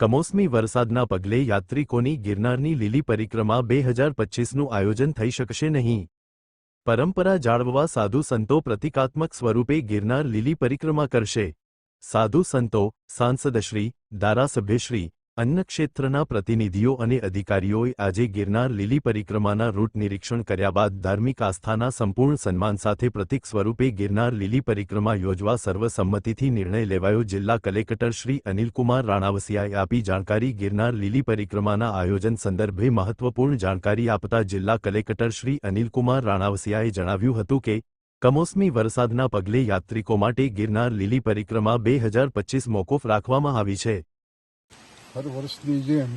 કમોસમી વરસાદના પગલે યાત્રિકોની ગિરનારની લીલી પરિક્રમા બે હજાર પચ્ચીસનું આયોજન થઈ શકશે નહીં. પરંપરા જાળવવા સાધુ સંતો પ્રતિકાત્મક સ્વરૂપે ગિરનાર લીલી પરિક્રમા કરશે. સાધુ સંતો, સાંસદશ્રી, ધારાસભ્યશ્રી અન્ય ક્ષેત્રના પ્રતિનિધિઓ અને અધિકારીઓએ આજે ગિરનાર લીલી પરિક્રમાના રૂટ નિરીક્ષણ કર્યા બાદ ધાર્મિક આસ્થાના સંપૂર્ણ સન્માન સાથે પ્રતિક સ્વરૂપે ગિરનાર લીલી પરિક્રમા યોજવા સર્વસંમતિથી નિર્ણય લેવાયો જિલ્લા કલેક્ટર શ્રી અનિલકુમાર રાણાવસિયાએ આપી જાણકારી ગિરનાર લીલી પરિક્રમાના આયોજન સંદર્ભે મહત્વપૂર્ણ જાણકારી આપતા જિલ્લા કલેક્ટર શ્રી અનિલકુમાર રાણાવસિયાએ જણાવ્યું હતું કે, કમોસમી વરસાદના પગલે યાત્રિકો માટે ગિરનાર લીલી પરિક્રમા બે હજાર પચ્ચીસ મોકૂફ રાખવામાં આવી છે. હર વર્ષની જેમ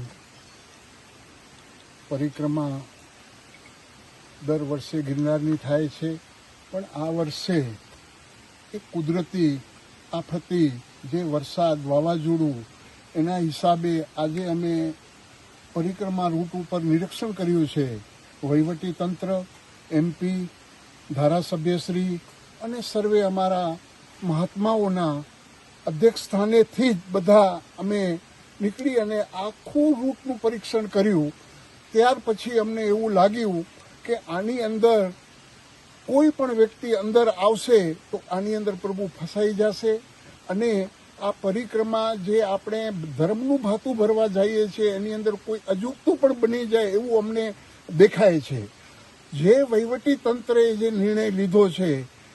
પરિક્રમા દર વર્ષે ગિરનારની થાય છે, પણ આ વર્ષે એક કુદરતી આફતી જે વરસાદ વાવાઝોડું, એના હિસાબે આજે અમે પરિક્રમા રૂટ ઉપર નિરીક્ષણ કર્યું છે. વહીવટી તંત્ર એમપી ધારાસભ્યશ્રી અને સર્વે અમારા મહાત્માઓના અધ્યક્ષ સ્થાનેથી જ બધા અમે નીકળી અને આખું રૂટનું પરીક્ષણ કર્યું, ત્યાર પછી અમને એવું લાગ્યું કે આની અંદર કોઈ પણ વ્યક્તિ અંદર આવશે તો આની અંદર પ્રભુ ફસાઈ જશે અને આ પરિક્રમા જે આપણે ધર્મનું ભાતું ભરવા જઈએ છીએ, એની અંદર કોઈ અજુગતું પણ બની જાય એવું અમને દેખાય છે. જે વહીવટી તંત્રે જે નિર્ણય લીધો છે,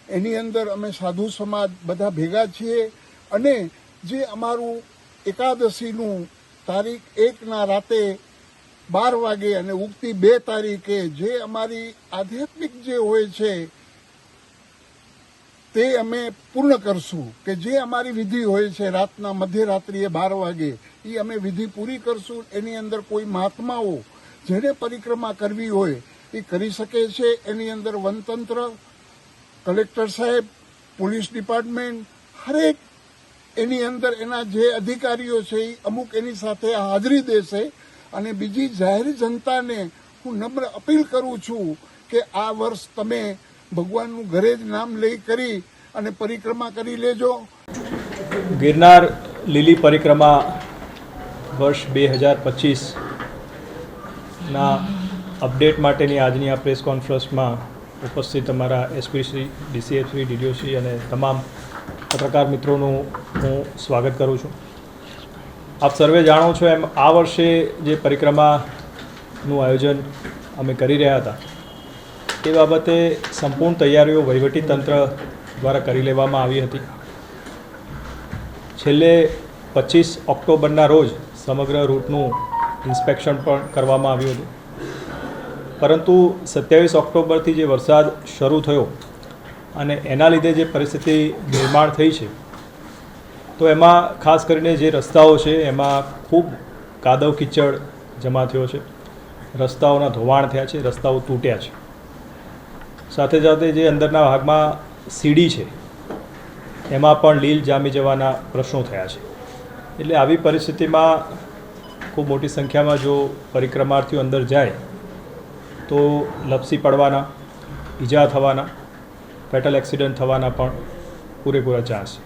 એની અંદર અમે સાધુ સમાજ બધા ભેગા છીએ અને જે અમારું એકાદશીનું તારીખ એકના રાતે બાર વાગે અને ઉગતી બે તારીખે જે અમારી આધ્યાત્મિક જે હોય છે, તે અમે પૂર્ણ કરશું. કે જે અમારી વિધિ હોય છે, રાતના મધ્યરાત્રિએ બાર વાગે એ અમે વિધિ પૂરી કરશું. એની અંદર કોઈ મહાત્માઓ જેને પરિક્રમા કરવી હોય એ કરી શકે છે. એની અંદર વનતંત્ર, કલેક્ટર સાહેબ, પોલીસ ડિપાર્ટમેન્ટ, હરેક એની અંદર એના જે અધિકારીઓ છે એ અમુક એની સાથે હાજરી દેશે અને બીજી જાહેર જનતાને હું નમ્ર અપીલ કરું છું કે આ વર્ષ તમે ભગવાનનું ઘરે જ નામ લઈ કરી અને પરિક્રમા કરી લેજો. ગિરનાર લીલી પરિક્રમા વર્ષ બે હજાર પચીસના અપડેટ માટેની આજની આ પ્રેસ કોન્ફરન્સમાં ઉપસ્થિત અમારા SP Shri, DCF DDO Shri અને તમામ પત્રકાર મિત્રોનું હું સ્વાગત કરું છું. આપ સર્વે જાણો છો એમ આ વર્ષે જે પરિક્રમાનું આયોજન અમે કરી રહ્યા હતા, એ બાબતે સંપૂર્ણ તૈયારીઓ તંત્ર દ્વારા કરી લેવામાં આવી હતી. છેલ્લે પચીસ ઓક્ટોબરના રોજ સમગ્ર રૂટનું ઇન્સ્પેક્શન પણ કરવામાં આવ્યું હતું. પરંતુ સત્યાવીસ ઓક્ટોબરથી જે વરસાદ શરૂ થયો અને એના લીધે જે પરિસ્થિતિ નિર્માણ થઈ છે, તો એમાં ખાસ કરીને જે રસ્તાઓ છે, એમાં ખૂબ કાદવ કિચડ જમા થયો છે. રસ્તાઓના ધોવાણ થયા છે, રસ્તાઓ તૂટ્યા છે. સાથે સાથે જે અંદરના ભાગમાં સીડી છે, એમાં પણ લીલ જામી જવાના પ્રશ્નો થયા છે. એટલે આવી પરિસ્થિતિમાં ખૂબ મોટી સંખ્યામાં જો પરિક્રમાર્થીઓ અંદર જાય, તો લપસી પડવાના, ઈજા થવાના ફેટલ એક્સિડન્ટ થવાના પણ પૂરેપૂરા ચાન્સ